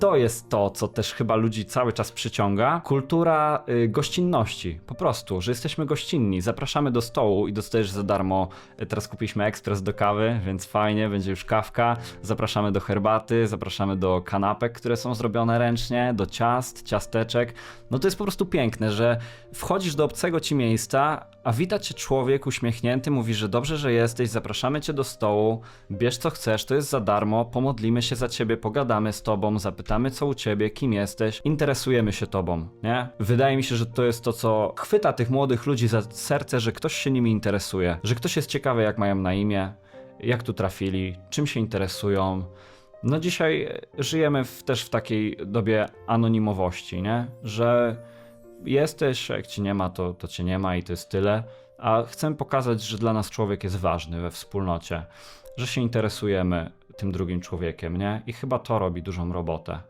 to jest to, co też chyba ludzi cały czas przyciąga. Kultura y, gościnności, po prostu, że jesteśmy gościnni. Zapraszamy do stołu i dostajesz za darmo. y, Teraz kupiliśmy ekspres do kawy, więc fajnie, będzie już kawka. Zapraszamy do herbaty, zapraszamy do kanapek, które są zrobione ręcznie, do ciast, ciasteczek. No to jest po prostu piękne, że wchodzisz do obcego ci miejsca, a cię człowiek uśmiechnięty, mówi, że dobrze, że jesteś, zapraszamy cię do stołu, bierz co chcesz, to jest za darmo, pomodlimy się za ciebie, pogadamy z tobą, zapytamy co u ciebie, kim jesteś, interesujemy się tobą, nie? Wydaje mi się, że to jest to, co chwyta tych młodych ludzi za serce, że ktoś się nimi interesuje, że ktoś jest ciekawy, jak mają na imię, jak tu trafili, czym się interesują. No dzisiaj żyjemy w, też w takiej dobie anonimowości, nie? Że jesteś, jak ci nie ma, to, to cię nie ma i to jest tyle. A chcę pokazać, że dla nas człowiek jest ważny we wspólnocie, że się interesujemy tym drugim człowiekiem, nie? I chyba to robi dużą robotę.